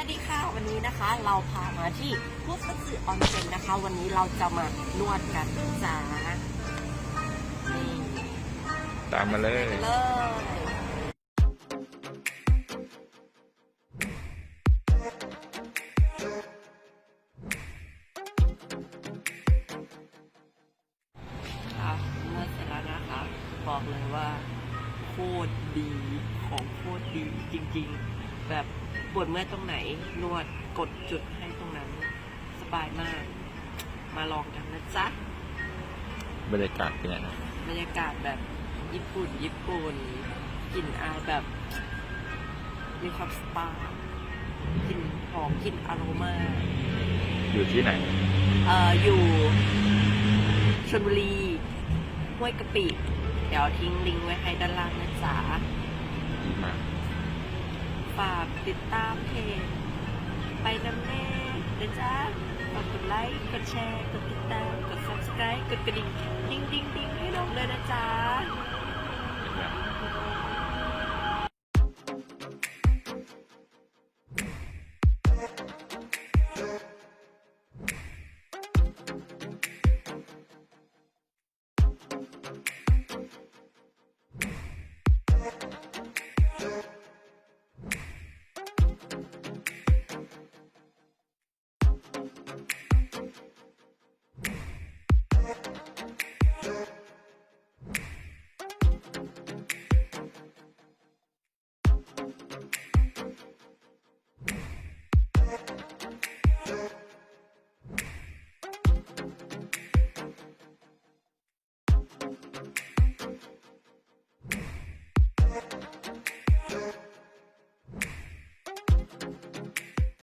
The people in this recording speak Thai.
วัสดีค่ะวันนี้นะคะเราพามาที่พุทธสึออนเซ็นนะคะ วันนี้เราจะมานวดกันจ้านี่ตามมาเลยไปเลย ค่ะนวดเสร็จแล้วนะคะ บอกเลยว่าโคตรดีของโคตรดีจริง ๆ แบบปวดเมื่อยตรงไหน นวดกดจุดให้ตรงนั้น สบายมาก มาลองกันนะจ๊ะบรรยากาศเป็นยังไงบรรยากาศแบบญี่ปุ่น ญี่ปุ่นกลิ่นอายแบบมีความสปากลิ่นหอมกลิ่นอโรมาอยู่ที่ไหนเอ่ออยู่ชลบุรีห้วยกะปิ เดี๋ยวทิ้งลิงก์ไว้ให้ด้านล่างนะจ๊ะดีมากฝาก ติดตามเพจไปน้ำแน่นะจ๊ะฝากกดไลค์กดแชร์กดติดตามกด subscribe กดกระดิ่งดิ้งดิ้งดิ้งให้น้องเลยนะจ๊ะดีมา